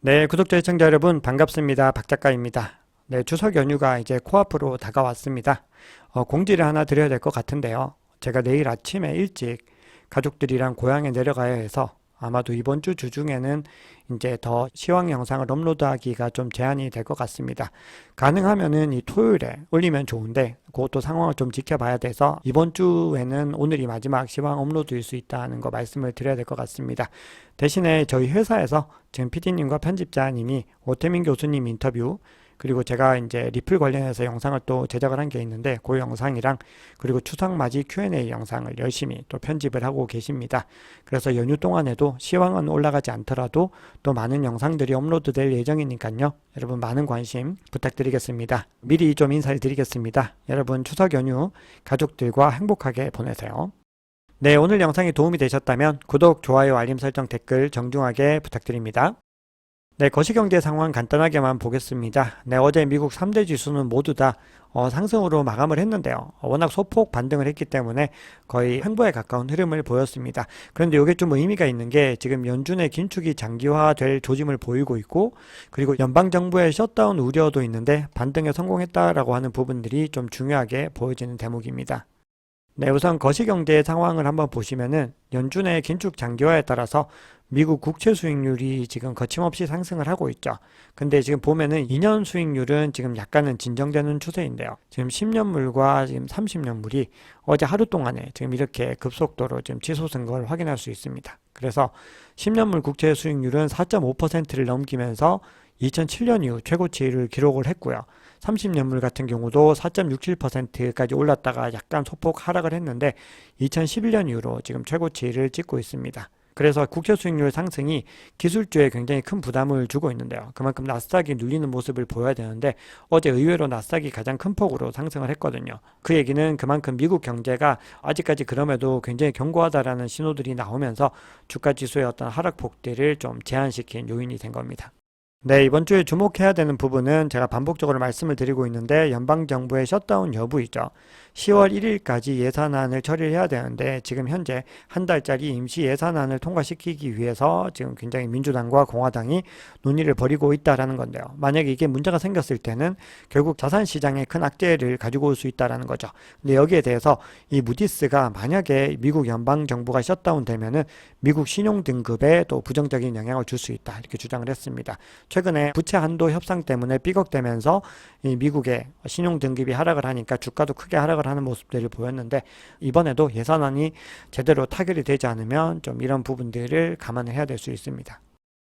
네, 구독자 시청자 여러분 반갑습니다. 박 작가입니다. 네, 추석 연휴가 이제 코앞으로 다가왔습니다. 어, 공지를 하나 드려야 될 것 같은데요. 제가 내일 아침에 일찍 가족들이랑 고향에 내려가야 해서 아마도 이번 주 주중에는 이제 더 시황 영상을 업로드하기가 좀 제한이 될 것 같습니다. 가능하면은 이 토요일에 올리면 좋은데 그것도 상황을 좀 지켜봐야 돼서 이번 주에는 오늘이 마지막 시황 업로드일 수 있다는 거 말씀을 드려야 될 것 같습니다. 대신에 저희 회사에서 지금 PD님과 편집자님이 오태민 교수님 인터뷰 그리고 제가 이제 리플 관련해서 영상을 또 제작을 한 게 있는데 그 영상이랑 그리고 추석 맞이 Q&A 영상을 열심히 또 편집을 하고 계십니다. 그래서 연휴 동안에도 시황은 올라가지 않더라도 또 많은 영상들이 업로드 될 예정이니까요. 여러분 많은 관심 부탁드리겠습니다. 미리 좀 인사를 드리겠습니다. 여러분 추석 연휴 가족들과 행복하게 보내세요. 네, 오늘 영상이 도움이 되셨다면 구독, 좋아요, 알림 설정, 댓글 정중하게 부탁드립니다. 네, 거시경제 상황 간단하게만 보겠습니다. 네, 어제 미국 3대 지수는 모두 다 어, 상승으로 마감을 했는데요. 어, 워낙 소폭 반등을 했기 때문에 거의 횡보에 가까운 흐름을 보였습니다. 그런데 이게 좀 의미가 있는 게 지금 연준의 긴축이 장기화될 조짐을 보이고 있고 그리고 연방정부의 셧다운 우려도 있는데 반등에 성공했다라고 하는 부분들이 좀 중요하게 보여지는 대목입니다. 네, 우선 거시경제 상황을 한번 보시면은 연준의 긴축 장기화에 따라서 미국 국채 수익률이 지금 거침없이 상승을 하고 있죠. 근데 지금 보면은 2년 수익률은 지금 약간은 진정되는 추세인데요. 지금 10년물과 지금 30년물이 어제 하루 동안에 지금 이렇게 급속도로 지금 치솟은 걸 확인할 수 있습니다. 그래서 10년물 국채 수익률은 4.5%를 넘기면서 2007년 이후 최고치를 기록을 했고요. 30년물 같은 경우도 4.67%까지 올랐다가 약간 소폭 하락을 했는데 2011년 이후로 지금 최고치를 찍고 있습니다. 그래서 국채 수익률 상승이 기술주에 굉장히 큰 부담을 주고 있는데요. 그만큼 나스닥이 눌리는 모습을 보여야 되는데 어제 의외로 나스닥이 가장 큰 폭으로 상승을 했거든요. 그 얘기는 그만큼 미국 경제가 아직까지 그럼에도 굉장히 견고하다라는 신호들이 나오면서 주가 지수의 어떤 하락폭들을 좀 제한시킨 요인이 된 겁니다. 네, 이번 주에 주목해야 되는 부분은 제가 반복적으로 말씀을 드리고 있는데 연방정부의 셧다운 여부이죠. 10월 1일까지 예산안을 처리해야 되는데 지금 현재 한 달짜리 임시 예산안을 통과시키기 위해서 지금 굉장히 민주당과 공화당이 논의를 벌이고 있다라는 건데요. 만약에 이게 문제가 생겼을 때는 결국 자산 시장에 큰 악재를 가지고 올 수 있다라는 거죠. 근데 여기에 대해서 이 무디스가 만약에 미국 연방 정부가 셧다운 되면은 미국 신용 등급에 또 부정적인 영향을 줄 수 있다 이렇게 주장을 했습니다. 최근에 부채 한도 협상 때문에 삐걱대면서 이 미국의 신용 등급이 하락을 하니까 주가도 크게 하락을 하는 모습들을 보였는데 이번에도 예산안이 제대로 타결이 되지 않으면 좀 이런 부분들을 감안을 해야 될 수 있습니다.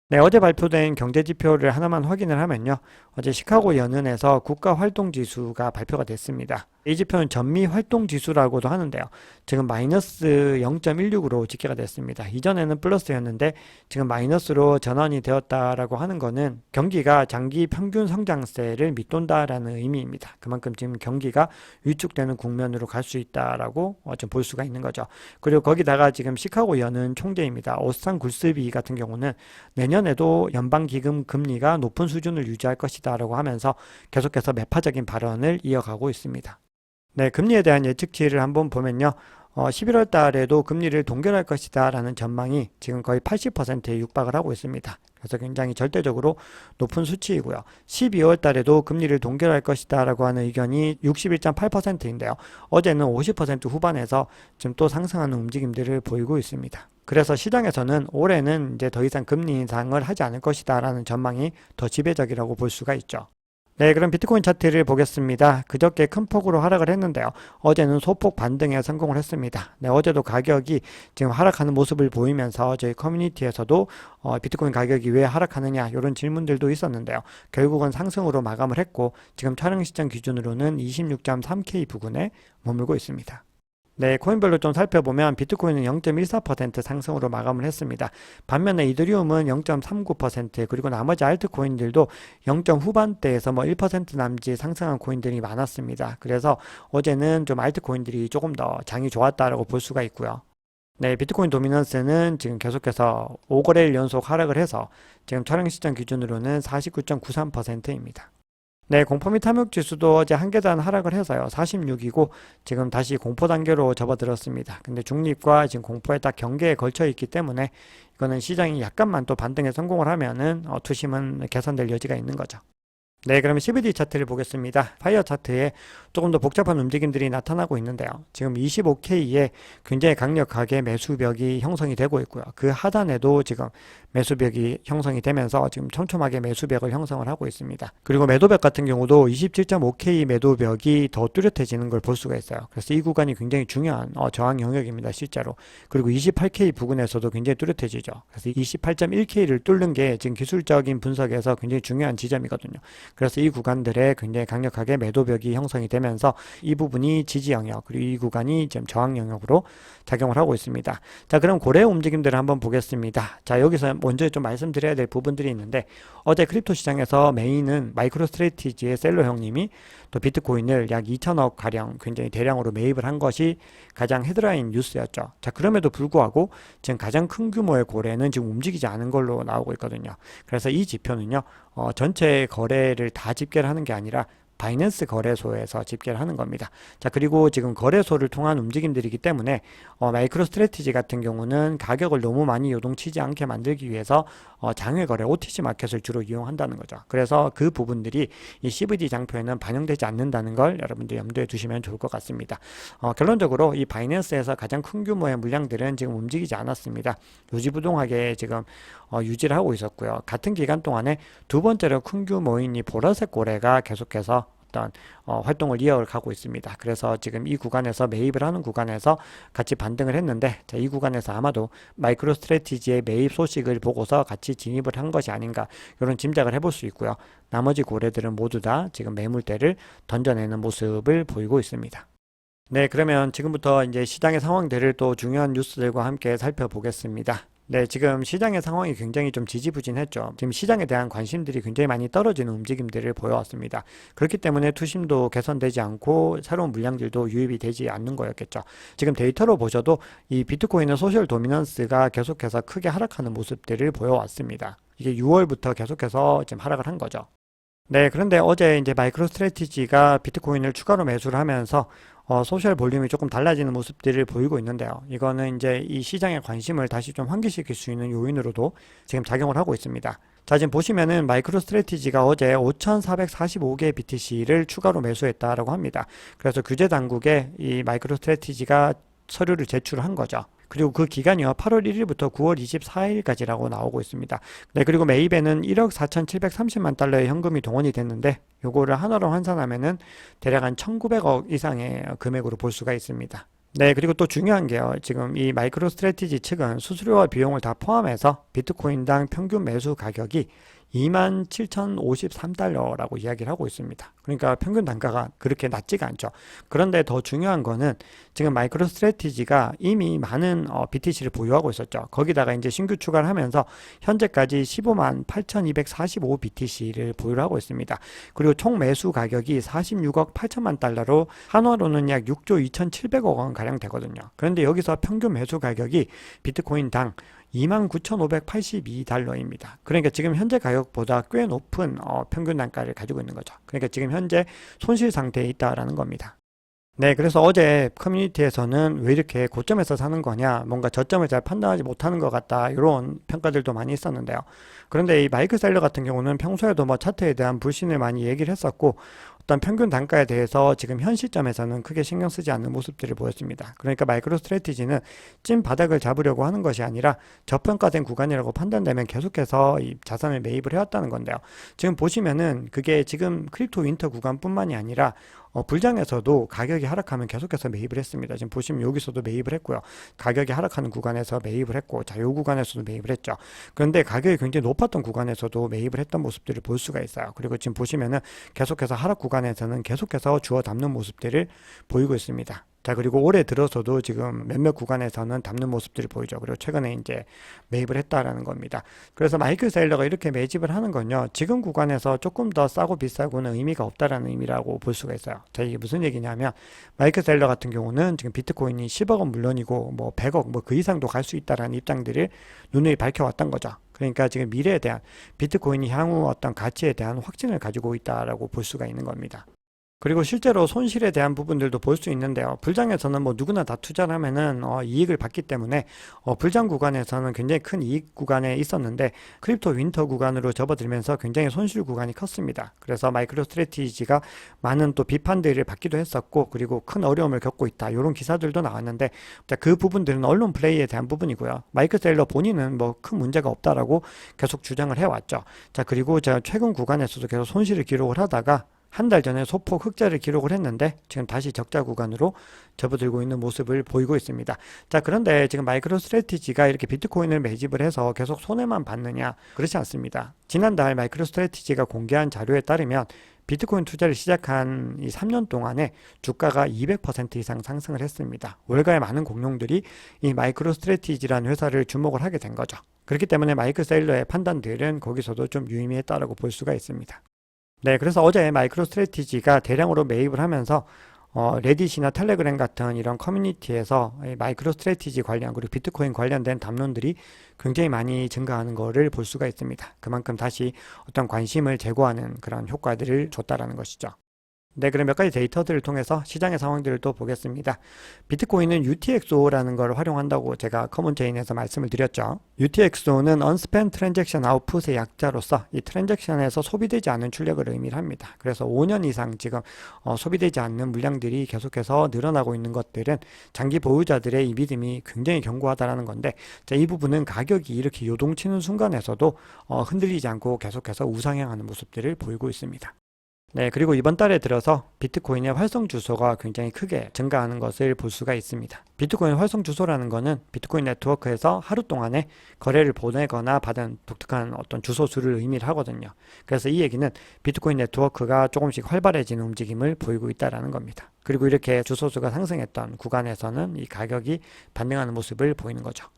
네, 어제 발표된 경제 지표를 하나만 확인을 하면요. 어제 시카고 연은에서 국가 활동 지수가 발표가 됐습니다. 이 지표는 전미 활동 지수라고도 하는데요. 지금 마이너스 0.16으로 집계가 됐습니다. 이전에는 플러스였는데 지금 마이너스로 전환이 되었다라고 하는 거는 경기가 장기 평균 성장세를 밑돈다라는 의미입니다. 그만큼 지금 경기가 위축되는 국면으로 갈 수 있다라고 어, 좀볼 수가 있는 거죠. 그리고 거기다가 지금 시카고 연은 총재입니다. 오스탄 굴스비 같은 경우는 내년에도 연방 기금 금리가 높은 수준을 유지할 것이다라고 하면서 계속해서 매파적인 발언을 이어가고 있습니다. 네, 금리에 대한 예측치를 한번 보면요. 어, 11월 달에도 금리를 동결할 것이다 라는 전망이 지금 거의 80%에 육박을 하고 있습니다. 그래서 굉장히 절대적으로 높은 수치이고요. 12월 달에도 금리를 동결할 것이다 라고 하는 의견이 61.8%인데요. 어제는 50% 후반에서 지금 또 상승하는 움직임들을 보이고 있습니다. 그래서 시장에서는 올해는 이제 더 이상 금리 인상을 하지 않을 것이다 라는 전망이 더 지배적이라고 볼 수가 있죠. 네, 그럼 비트코인 차트를 보겠습니다. 그저께 큰 폭으로 하락을 했는데요. 어제는 소폭 반등에 성공을 했습니다. 네, 어제도 가격이 지금 하락하는 모습을 보이면서 저희 커뮤니티에서도 어, 비트코인 가격이 왜 하락하느냐 이런 질문들도 있었는데요. 결국은 상승으로 마감을 했고 지금 촬영 시점 기준으로는 26.3K 부근에 머물고 있습니다. 네, 코인별로 좀 살펴보면 비트코인은 0.14% 상승으로 마감을 했습니다. 반면에 이더리움은 0.39% 그리고 나머지 알트코인들도 0. 후반대에서 뭐 1% 남짓 상승한 코인들이 많았습니다. 그래서 어제는 좀 알트코인들이 조금 더 장이 좋았다라고 볼 수가 있고요. 네, 비트코인 도미넌스는 지금 계속해서 5거래일 연속 하락을 해서 지금 촬영 시점 기준으로는 49.93%입니다. 네, 공포 및 탐욕 지수도 어제 한 계단 하락을 해서요. 46이고 지금 다시 공포 단계로 접어들었습니다. 근데 중립과 지금 공포에 딱 경계에 걸쳐 있기 때문에 이거는 시장이 약간만 또 반등에 성공을 하면은 어, 투심은 개선될 여지가 있는 거죠. 네, 그러면 CBD 차트를 보겠습니다. 파이어 차트에 조금 더 복잡한 움직임들이 나타나고 있는데요. 지금 25K에 굉장히 강력하게 매수벽이 형성이 되고 있고요. 그 하단에도 지금 매수벽이 형성이 되면서 지금 촘촘하게 매수벽을 형성을 하고 있습니다. 그리고 매도벽 같은 경우도 27.5K 매도벽이 더 뚜렷해지는 걸 볼 수가 있어요. 그래서 이 구간이 굉장히 중요한 어, 저항 영역입니다. 실제로. 그리고 28K 부근에서도 굉장히 뚜렷해지죠. 그래서 28.1K를 뚫는 게 지금 기술적인 분석에서 굉장히 중요한 지점이거든요. 그래서 이 구간들에 굉장히 강력하게 매도벽이 형성이 되면 서 이 부분이 지지 영역 그리고 이 구간이 지금 저항 영역으로 작용을 하고 있습니다. 자, 그럼 고래 움직임들을 한번 보겠습니다. 자, 여기서 먼저 좀 말씀드려야 될 부분들이 있는데 어제 크립토 시장에서 메인은 마이크로 스트레티지의 셀러 형님이 또 비트코인을 약 2천억 가량 굉장히 대량으로 매입을 한 것이 가장 헤드라인 뉴스였죠. 자, 그럼에도 불구하고 지금 가장 큰 규모의 고래는 지금 움직이지 않은 걸로 나오고 있거든요. 그래서 이 지표는요, 어, 전체 거래를 다 집계를 하는 게 아니라 바이낸스 거래소에서 집계를 하는 겁니다. 자, 그리고 지금 거래소를 통한 움직임들이기 때문에 어, 마이크로 스트레티지 같은 경우는 가격을 너무 많이 요동치지 않게 만들기 위해서 어, 장외 거래 OTC 마켓을 주로 이용한다는 거죠. 그래서 그 부분들이 이 CVD 장표에는 반영되지 않는다는 걸 여러분들 염두에 두시면 좋을 것 같습니다. 어, 결론적으로 이 바이낸스에서 가장 큰 규모의 물량들은 지금 움직이지 않았습니다. 요지부동하게 지금 어, 유지를 하고 있었고요. 같은 기간 동안에 두 번째로 큰 규모인 이 보라색 고래가 계속해서 어떤 어, 활동을 이어가고 있습니다. 그래서 지금 이 구간에서 매입을 하는 구간에서 같이 반등을 했는데 자, 이 구간에서 아마도 마이크로 스트레티지의 매입 소식을 보고서 같이 진입을 한 것이 아닌가 이런 짐작을 해볼 수 있고요. 나머지 고래들은 모두 다 지금 매물대를 던져내는 모습을 보이고 있습니다. 네, 그러면 지금부터 이제 시장의 상황들을 또 중요한 뉴스들과 함께 살펴보겠습니다. 네, 지금 시장의 상황이 굉장히 좀 지지부진했죠. 지금 시장에 대한 관심들이 굉장히 많이 떨어지는 움직임들을 보여왔습니다. 그렇기 때문에 투심도 개선되지 않고 새로운 물량들도 유입이 되지 않는 거였겠죠. 지금 데이터로 보셔도 이 비트코인의 소셜 도미넌스가 계속해서 크게 하락하는 모습들을 보여왔습니다. 이게 6월부터 계속해서 지금 하락을 한 거죠. 네, 그런데 어제 이제 마이크로 스트레티지가 비트코인을 추가로 매수를 하면서 어, 소셜 볼륨이 조금 달라지는 모습들을 보이고 있는데요. 이거는 이제 이 시장의 관심을 다시 좀 환기시킬 수 있는 요인으로도 지금 작용을 하고 있습니다. 자, 지금 보시면은 마이크로 스트레티지가 어제 5,445개 BTC를 추가로 매수했다라고 합니다. 그래서 규제 당국에 이 마이크로 스트레티지가 서류를 제출한 거죠. 그리고 그 기간이요. 8월 1일부터 9월 24일까지라고 나오고 있습니다. 네, 그리고 매입에는 1억 4,730만 달러의 현금이 동원이 됐는데 요거를 하나로 환산하면은 대략 한 1,900억 이상의 금액으로 볼 수가 있습니다. 네, 그리고 또 중요한 게요. 지금 이 마이크로 스트레티지 측은 수수료와 비용을 다 포함해서 비트코인당 평균 매수 가격이 27,053달러라고 이야기를 하고 있습니다. 그러니까 평균 단가가 그렇게 낮지가 않죠. 그런데 더 중요한 거는 지금 마이크로 스트레티지가 이미 많은 어, BTC를 보유하고 있었죠. 거기다가 이제 신규 추가를 하면서 현재까지 15만 8,245 BTC를 보유를 하고 있습니다. 그리고 총 매수 가격이 46억 8천만 달러로 한화로는 약 6조 2,700억 원 가량 되거든요. 그런데 여기서 평균 매수 가격이 비트코인당 29,582달러입니다. 그러니까 지금 현재 가격보다 꽤 높은 어, 평균 단가를 가지고 있는 거죠. 그러니까 지금 현재 손실 상태에 있다라는 겁니다. 네, 그래서 어제 커뮤니티에서는 왜 이렇게 고점에서 사는 거냐, 뭔가 저점을 잘 판단하지 못하는 것 같다, 이런 평가들도 많이 있었는데요. 그런데 이 마이크 셀러 같은 경우는 평소에도 뭐 차트에 대한 불신을 많이 얘기를 했었고, 어떤 평균 단가에 대해서 지금 현 시점에서는 크게 신경 쓰지 않는 모습들을 보였습니다. 그러니까 마이크로 스트레티지는 찐 바닥을 잡으려고 하는 것이 아니라 저평가된 구간이라고 판단되면 계속해서 이 자산을 매입을 해왔다는 건데요. 지금 보시면은 그게 지금 크립토 윈터 구간뿐만이 아니라 어, 불장에서도 가격이 하락하면 계속해서 매입을 했습니다. 지금 보시면 여기서도 매입을 했고요. 가격이 하락하는 구간에서 매입을 했고, 자, 요 구간에서도 매입을 했죠. 그런데 가격이 굉장히 높았던 구간에서도 매입을 했던 모습들을 볼 수가 있어요. 그리고 지금 보시면은 계속해서 하락 구간에서는 계속해서 주워 담는 모습들을 보이고 있습니다. 자, 그리고 올해 들어서도 지금 몇몇 구간에서는 담는 모습들이 보이죠. 그리고 최근에 이제 매입을 했다라는 겁니다. 그래서 마이클 세일러가 이렇게 매집을 하는 건요. 지금 구간에서 조금 더 싸고 비싸고는 의미가 없다라는 의미라고 볼 수가 있어요. 자, 이게 무슨 얘기냐면 마이클 세일러 같은 경우는 지금 비트코인이 10억은 물론이고 뭐 100억 뭐 그 이상도 갈 수 있다라는 입장들을 누누이 밝혀왔던 거죠. 그러니까 지금 미래에 대한 비트코인이 향후 어떤 가치에 대한 확신을 가지고 있다라고 볼 수가 있는 겁니다. 그리고 실제로 손실에 대한 부분들도 볼 수 있는데요. 불장에서는 뭐 누구나 다 투자를 하면은 어, 이익을 받기 때문에 어, 불장 구간에서는 굉장히 큰 이익 구간에 있었는데 크립토 윈터 구간으로 접어들면서 굉장히 손실 구간이 컸습니다. 그래서 마이크로 스트레티지가 많은 또 비판들을 받기도 했었고 그리고 큰 어려움을 겪고 있다. 이런 기사들도 나왔는데 자, 그 부분들은 언론 플레이에 대한 부분이고요. 마이크 세일러 본인은 뭐 큰 문제가 없다라고 계속 주장을 해왔죠. 자 그리고 제가 최근 구간에서도 계속 손실을 기록을 하다가 한 달 전에 소폭 흑자를 기록을 했는데 지금 다시 적자 구간으로 접어들고 있는 모습을 보이고 있습니다. 자, 그런데 지금 마이크로 스트레티지가 이렇게 비트코인을 매집을 해서 계속 손해만 받느냐? 그렇지 않습니다. 지난달 마이크로 스트레티지가 공개한 자료에 따르면 비트코인 투자를 시작한 이 3년 동안에 주가가 200% 이상 상승을 했습니다. 월가의 많은 공룡들이 이 마이크로 스트레티지라는 회사를 주목을 하게 된 거죠. 그렇기 때문에 마이클 세일러의 판단들은 거기서도 좀 유의미했다라고 볼 수가 있습니다. 네, 그래서 어제 마이크로 스트레티지가 대량으로 매입을 하면서 어, 레딧이나 텔레그램 같은 이런 커뮤니티에서 이 마이크로 스트레티지 관련 그리고 비트코인 관련된 담론들이 굉장히 많이 증가하는 것을 볼 수가 있습니다. 그만큼 다시 어떤 관심을 제고하는 그런 효과들을 줬다라는 것이죠. 네, 그럼 몇 가지 데이터들을 통해서 시장의 상황들을 또 보겠습니다. 비트코인은 UTXO라는 걸 활용한다고 제가 커먼체인에서 말씀을 드렸죠. UTXO는 Unspent Transaction Output의 약자로서 이 트랜잭션에서 소비되지 않은 출력을 의미를 합니다. 그래서 5년 이상 지금 어, 소비되지 않는 물량들이 계속해서 늘어나고 있는 것들은 장기 보유자들의 이 믿음이 굉장히 견고하다라는 건데 자, 이 부분은 가격이 이렇게 요동치는 순간에서도 어, 흔들리지 않고 계속해서 우상향하는 모습들을 보이고 있습니다. 네, 그리고 이번 달에 들어서 비트코인의 활성 주소가 굉장히 크게 증가하는 것을 볼 수가 있습니다. 비트코인 활성 주소라는 것은 비트코인 네트워크에서 하루 동안에 거래를 보내거나 받은 독특한 어떤 주소 수를 의미를 하거든요. 그래서 이 얘기는 비트코인 네트워크가 조금씩 활발해지는 움직임을 보이고 있다라는 겁니다. 그리고 이렇게 주소수가 상승했던 구간에서는 이 가격이 반등하는 모습을 보이는 거죠.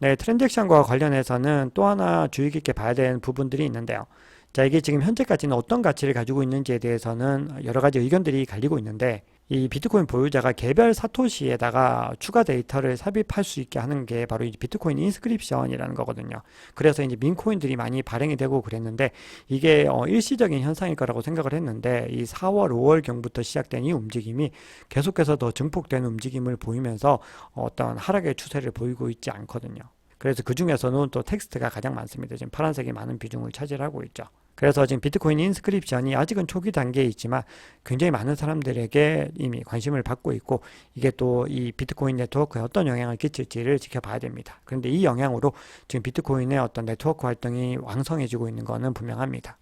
네, 트랜잭션과 관련해서는 또 하나 주의 깊게 봐야 되는 부분들이 있는데요. 자, 이게 지금 현재까지는 어떤 가치를 가지고 있는지에 대해서는 여러 가지 의견들이 갈리고 있는데, 이 비트코인 보유자가 개별 사토시에다가 추가 데이터를 삽입할 수 있게 하는 게 바로 이 비트코인 인스크립션이라는 거거든요. 그래서 이제 민코인들이 많이 발행이 되고 그랬는데 이게 어 일시적인 현상일 거라고 생각을 했는데 이 4월, 5월 경부터 시작된 이 움직임이 계속해서 더 증폭되는 움직임을 보이면서 어떤 하락의 추세를 보이고 있지 않거든요. 그래서 그 중에서는 또 텍스트가 가장 많습니다. 지금 파란색이 많은 비중을 차지하고 있죠. 그래서 지금 비트코인 인스크립션이 아직은 초기 단계에 있지만 굉장히 많은 사람들에게 이미 관심을 받고 있고 이게 또 이 비트코인 네트워크에 어떤 영향을 끼칠지를 지켜봐야 됩니다. 그런데 이 영향으로 지금 비트코인의 어떤 네트워크 활동이 왕성해지고 있는 것은 분명합니다.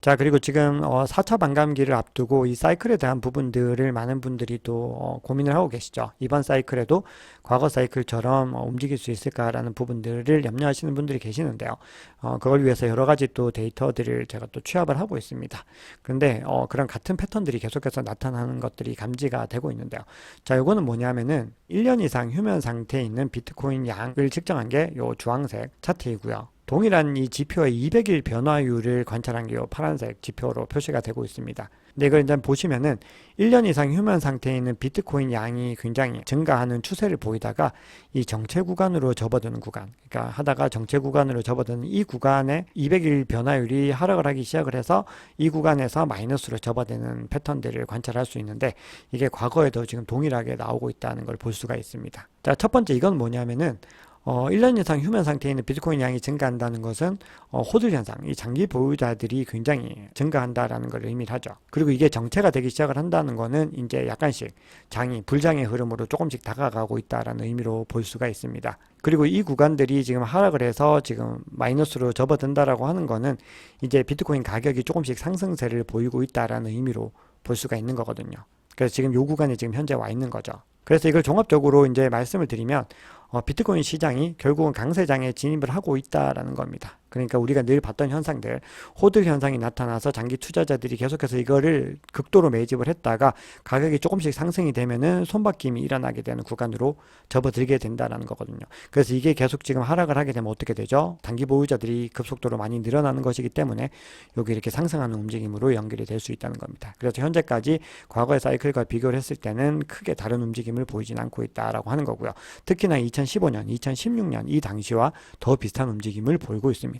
자, 그리고 지금 어, 4차 반감기를 앞두고 이 사이클에 대한 부분들을 많은 분들이 또 어, 고민을 하고 계시죠. 이번 사이클에도 과거 사이클처럼 어, 움직일 수 있을까라는 부분들을 염려하시는 분들이 계시는데요. 어, 그걸 위해서 여러 가지 또 데이터들을 제가 또 취합을 하고 있습니다. 그런데 어, 그런 같은 패턴들이 계속해서 나타나는 것들이 감지가 되고 있는데요. 자, 요거는 뭐냐면은 1년 이상 휴면 상태에 있는 비트코인 양을 측정한 게 요 주황색 차트이고요. 동일한 이 지표의 200일 변화율을 관찰한 게 파란색 지표로 표시가 되고 있습니다. 근데 이걸 일단 보시면은 1년 이상 휴면 상태에 있는 비트코인 양이 굉장히 증가하는 추세를 보이다가 이 정체 구간으로 접어드는 구간, 그러니까 하다가 정체 구간으로 접어드는 이 구간에 200일 변화율이 하락을 하기 시작을 해서 이 구간에서 마이너스로 접어드는 패턴들을 관찰할 수 있는데 이게 과거에도 지금 동일하게 나오고 있다는 걸 볼 수가 있습니다. 자, 첫 번째 이건 뭐냐면은 어, 1년 이상 휴면 상태에 있는 비트코인 양이 증가한다는 것은 어, 호들 현상, 이 장기 보유자들이 굉장히 증가한다라는 걸 의미를 하죠. 그리고 이게 정체가 되기 시작을 한다는 것은 이제 약간씩 장이 불장의 흐름으로 조금씩 다가가고 있다라는 의미로 볼 수가 있습니다. 그리고 이 구간들이 지금 하락을 해서 지금 마이너스로 접어든다라고 하는 거는 이제 비트코인 가격이 조금씩 상승세를 보이고 있다라는 의미로 볼 수가 있는 거거든요. 그래서 지금 요 구간에 지금 현재 와 있는 거죠. 그래서 이걸 종합적으로 이제 말씀을 드리면 어, 비트코인 시장이 결국은 강세장에 진입을 하고 있다라는 겁니다. 그러니까 우리가 늘 봤던 현상들, 호들 현상이 나타나서 장기 투자자들이 계속해서 이거를 극도로 매집을 했다가 가격이 조금씩 상승이 되면은 손바뀜이 일어나게 되는 구간으로 접어들게 된다라는 거거든요. 그래서 이게 계속 지금 하락을 하게 되면 어떻게 되죠? 단기 보유자들이 급속도로 많이 늘어나는 것이기 때문에 여기 이렇게 상승하는 움직임으로 연결이 될 수 있다는 겁니다. 그래서 현재까지 과거의 사이클과 비교를 했을 때는 크게 다른 움직임을 보이진 않고 있다라고 하는 거고요. 특히나 2015년, 2016년 이 당시와 더 비슷한 움직임을 보이고 있습니다.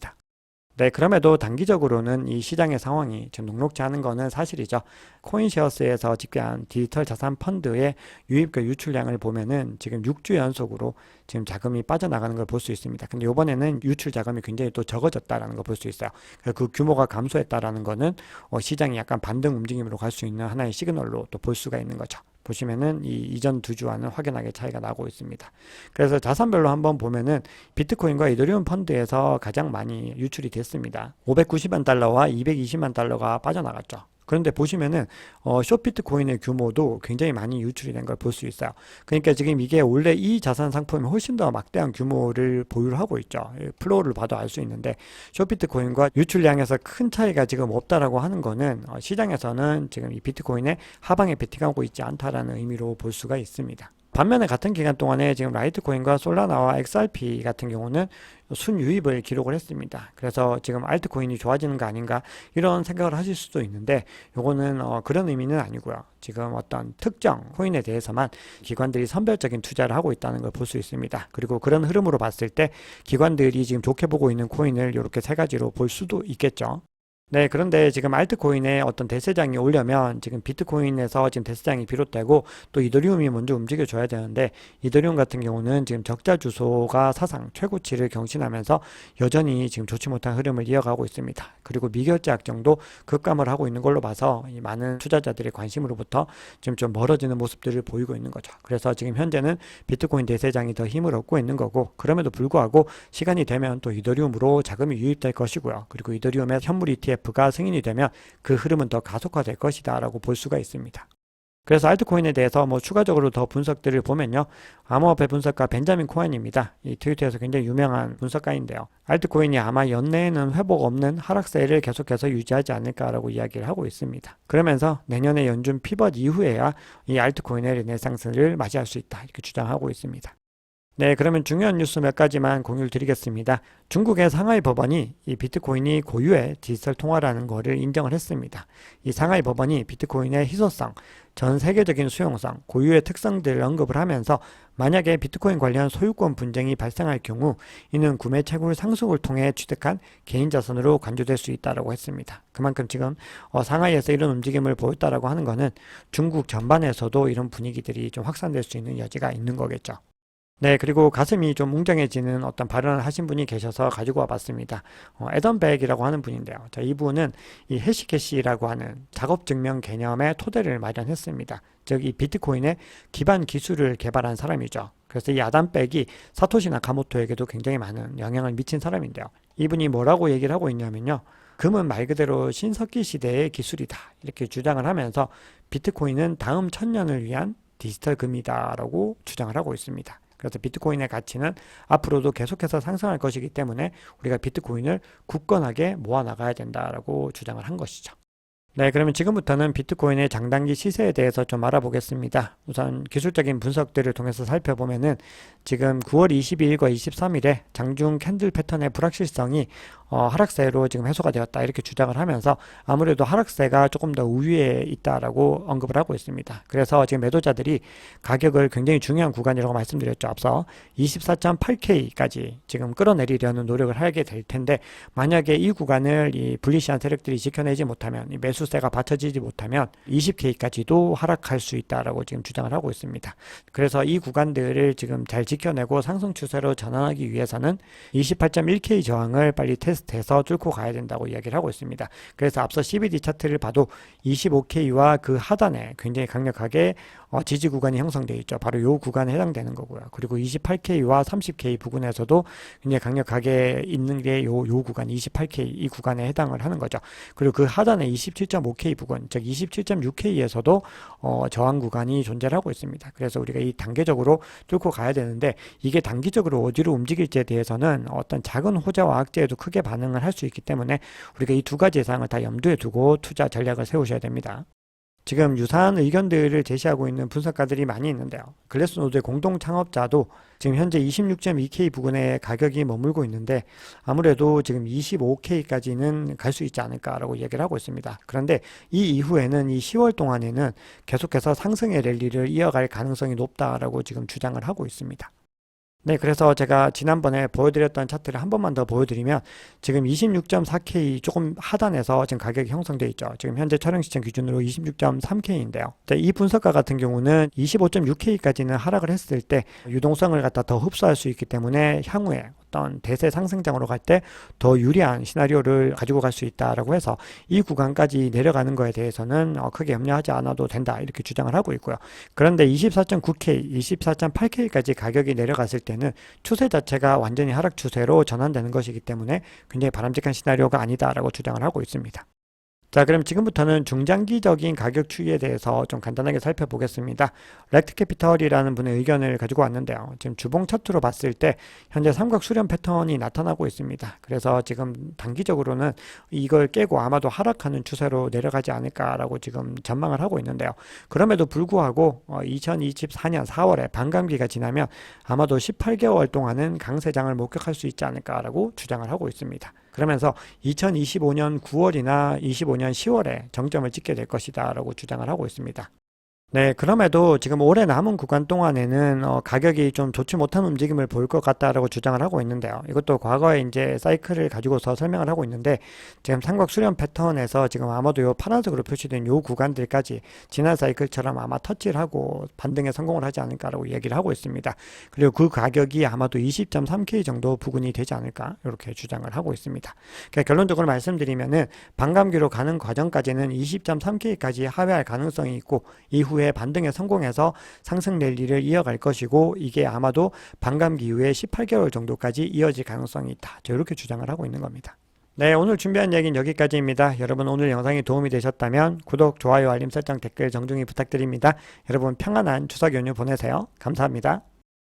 네, 그럼에도 단기적으로는 이 시장의 상황이 지금 녹록지 않은 거는 사실이죠. 코인시어스에서 집계한 디지털 자산 펀드의 유입과 유출량을 보면은 지금 6주 연속으로 지금 자금이 빠져나가는 걸 볼 수 있습니다. 근데 이번에는 유출 자금이 굉장히 또 적어졌다라는 걸 볼 수 있어요. 그 규모가 감소했다라는 거는 어, 시장이 약간 반등 움직임으로 갈 수 있는 하나의 시그널로 또 볼 수가 있는 거죠. 보시면은 이 이전 두 주와는 확연하게 차이가 나고 있습니다. 그래서 자산별로 한번 보면은 비트코인과 이더리움 펀드에서 가장 많이 유출이 됐습니다. 590만 달러와 220만 달러가 빠져나갔죠. 그런데 보시면은 어, 쇼피트 코인의 규모도 굉장히 많이 유출이 된 걸 볼 수 있어요. 그러니까 지금 이게 원래 이 자산 상품이 훨씬 더 막대한 규모를 보유를 하고 있죠. 플로우를 봐도 알 수 있는데 쇼피트 코인과 유출량에서 큰 차이가 지금 없다라고 하는 거는 어, 시장에서는 지금 이 비트코인의 하방에 베팅하고 있지 않다라는 의미로 볼 수가 있습니다. 반면에 같은 기간 동안에 지금 라이트코인과 솔라나와 XRP 같은 경우는 순유입을 기록을 했습니다. 그래서 지금 알트코인이 좋아지는 거 아닌가 이런 생각을 하실 수도 있는데 요거는 어 그런 의미는 아니고요. 지금 어떤 특정 코인에 대해서만 기관들이 선별적인 투자를 하고 있다는 걸 볼 수 있습니다. 그리고 그런 흐름으로 봤을 때 기관들이 지금 좋게 보고 있는 코인을 이렇게 세 가지로 볼 수도 있겠죠. 네, 그런데 지금 알트코인의 어떤 대세장이 오려면 지금 비트코인에서 지금 대세장이 비롯되고 또 이더리움이 먼저 움직여줘야 되는데 이더리움 같은 경우는 지금 적자 주소가 사상 최고치를 경신하면서 여전히 지금 좋지 못한 흐름을 이어가고 있습니다. 그리고 미결제 악정도 급감을 하고 있는 걸로 봐서 이 많은 투자자들의 관심으로부터 지금 좀 멀어지는 모습들을 보이고 있는 거죠. 그래서 지금 현재는 비트코인 대세장이 더 힘을 얻고 있는 거고 그럼에도 불구하고 시간이 되면 또 이더리움으로 자금이 유입될 것이고요. 그리고 이더리움의 현물 ETF ETF가 승인이 되면 그 흐름은 더 가속화될 것이다 라고 볼 수가 있습니다. 그래서 알트코인에 대해서 뭐 추가적으로 더 분석들을 보면요. 암호화폐 분석가 벤자민 코엔입니다. 이 트위터에서 굉장히 유명한 분석가인데요. 알트코인이 아마 연내에는 회복 없는 하락세를 계속해서 유지하지 않을까라고 이야기를 하고 있습니다. 그러면서 내년에 연준 피벗 이후에야 이 알트코인의 르네상스를 맞이할 수 있다 이렇게 주장하고 있습니다. 네, 그러면 중요한 뉴스 몇 가지만 공유를 드리겠습니다. 중국의 상하이 법원이 이 비트코인이 고유의 디지털 통화라는 것을 인정을 했습니다. 이 상하이 법원이 비트코인의 희소성, 전 세계적인 수용성, 고유의 특성들을 언급을 하면서 만약에 비트코인 관련 소유권 분쟁이 발생할 경우 이는 구매 채굴 상속을 통해 취득한 개인 자산으로 간주될 수 있다라고 했습니다. 그만큼 지금 어, 상하이에서 이런 움직임을 보였다라고 하는 것은 중국 전반에서도 이런 분위기들이 좀 확산될 수 있는 여지가 있는 거겠죠. 네, 그리고 가슴이 좀 웅장해지는 어떤 발언을 하신 분이 계셔서 가지고 와봤습니다. 어, 에던백이라고 하는 분인데요. 자, 이분은 이 해시캐시라고 하는 작업 증명 개념의 토대를 마련했습니다. 즉, 이 비트코인의 기반 기술을 개발한 사람이죠. 그래서 이 아담백이 사토시 나카모토에게도 굉장히 많은 영향을 미친 사람인데요. 이분이 뭐라고 얘기를 하고 있냐면요. 금은 말 그대로 신석기 시대의 기술이다. 이렇게 주장을 하면서 비트코인은 다음 천년을 위한 디지털 금이다라고 주장을 하고 있습니다. 그래서 비트코인의 가치는 앞으로도 계속해서 상승할 것이기 때문에 우리가 비트코인을 굳건하게 모아 나가야 된다라고 주장을 한 것이죠. 네, 그러면 지금부터는 비트코인의 장단기 시세에 대해서 좀 알아보겠습니다. 우선 기술적인 분석들을 통해서 살펴보면은 지금 9월 22일과 23일에 장중 캔들 패턴의 불확실성이 어, 하락세로 지금 해소가 되었다 이렇게 주장을 하면서 아무래도 하락세가 조금 더 우위에 있다라고 언급을 하고 있습니다. 그래서 지금 매도자들이 가격을 굉장히 중요한 구간이라고 말씀드렸죠. 앞서 24.8K까지 지금 끌어내리려는 노력을 하게 될 텐데 만약에 이 구간을 이 불리시한 세력들이 지켜내지 못하면 이 매수세가 받쳐지지 못하면 20K까지도 하락할 수 있다라고 지금 주장을 하고 있습니다. 그래서 이 구간들을 지금 잘 지켜내고 상승 추세로 전환하기 위해서는 28.1K 저항을 빨리 테스트 테스트해서 뚫고 가야 된다고 이야기를 하고 있습니다. 그래서 앞서 CBD 차트를 봐도 25K와 그 하단에 굉장히 강력하게 어, 지지 구간이 형성되어 있죠. 바로 요 구간에 해당되는 거고요. 그리고 28K와 30K 부근에서도 굉장히 강력하게 있는 게 요 요 구간 28K 이 구간에 해당을 하는 거죠. 그리고 그 하단에 27.5K 부근, 즉 27.6K에서도 어, 저항 구간이 존재를 하고 있습니다. 그래서 우리가 이 단계적으로 뚫고 가야 되는데 이게 단기적으로 어디로 움직일지에 대해서는 어떤 작은 호재와 악재에도 크게 반응을 할 수 있기 때문에 우리가 이 두 가지 사항을 다 염두에 두고 투자 전략을 세우셔야 됩니다. 지금 유사한 의견들을 제시하고 있는 분석가들이 많이 있는데요. 글래스노드의 공동 창업자도 지금 현재 26.2K 부근에 가격이 머물고 있는데 아무래도 지금 25K까지는 갈 수 있지 않을까라고 얘기를 하고 있습니다. 그런데 이 이후에는 이 10월 동안에는 계속해서 상승의 랠리를 이어갈 가능성이 높다라고 지금 주장을 하고 있습니다. 네, 그래서 제가 지난번에 보여드렸던 차트를 한 번만 더 보여드리면 지금 26.4K 조금 하단에서 지금 가격이 형성되어 있죠. 지금 현재 촬영 시점 기준으로 26.3K인데요. 이 분석가 같은 경우는 25.6K까지는 하락을 했을 때 유동성을 갖다 더 흡수할 수 있기 때문에 향후에 어떤 대세 상승장으로 갈 때 더 유리한 시나리오를 가지고 갈 수 있다라고 해서 이 구간까지 내려가는 거에 대해서는 어, 크게 염려하지 않아도 된다 이렇게 주장을 하고 있고요. 그런데 24.9K, 24.8K까지 가격이 내려갔을 때는 추세 자체가 완전히 하락 추세로 전환되는 것이기 때문에 굉장히 바람직한 시나리오가 아니다라고 주장을 하고 있습니다. 자, 그럼 지금부터는 중장기적인 가격 추이에 대해서 좀 간단하게 살펴보겠습니다. 렉트 캐피털이라는 분의 의견을 가지고 왔는데요. 지금 주봉 차트로 봤을 때 현재 삼각 수렴 패턴이 나타나고 있습니다. 그래서 지금 단기적으로는 이걸 깨고 아마도 하락하는 추세로 내려가지 않을까라고 지금 전망을 하고 있는데요. 그럼에도 불구하고 2024년 4월에 반감기가 지나면 아마도 18개월 동안은 강세장을 목격할 수 있지 않을까라고 주장을 하고 있습니다. 그러면서 2025년 9월이나 25년 10월에 정점을 찍게 될 것이다 라고 주장을 하고 있습니다. 네, 그럼에도 지금 올해 남은 구간 동안에는 어, 가격이 좀 좋지 못한 움직임을 보일 것 같다라고 주장을 하고 있는데요. 이것도 과거에 이제 사이클을 가지고서 설명을 하고 있는데 지금 삼각 수렴 패턴에서 지금 아마도 요 파란색으로 표시된 요 구간들까지 지난 사이클처럼 아마 터치를 하고 반등에 성공을 하지 않을까라고 얘기를 하고 있습니다. 그리고 그 가격이 아마도 20.3K 정도 부근이 되지 않을까 이렇게 주장을 하고 있습니다. 그러니까 결론적으로 말씀드리면은 반감기로 가는 과정까지는 20.3K까지 하회할 가능성이 있고 이후에 이후에 반등에 성공해서 상승 랠리를 이어갈 것이고 이게 아마도 반감기 이후에 18개월 정도까지 이어질 가능성이 있다. 이렇게 주장을 하고 있는 겁니다. 네, 오늘 준비한 얘기는 여기까지입니다. 여러분 오늘 영상이 도움이 되셨다면 구독, 좋아요, 알림 설정, 댓글 정중히 부탁드립니다. 여러분 평안한 추석 연휴 보내세요. 감사합니다.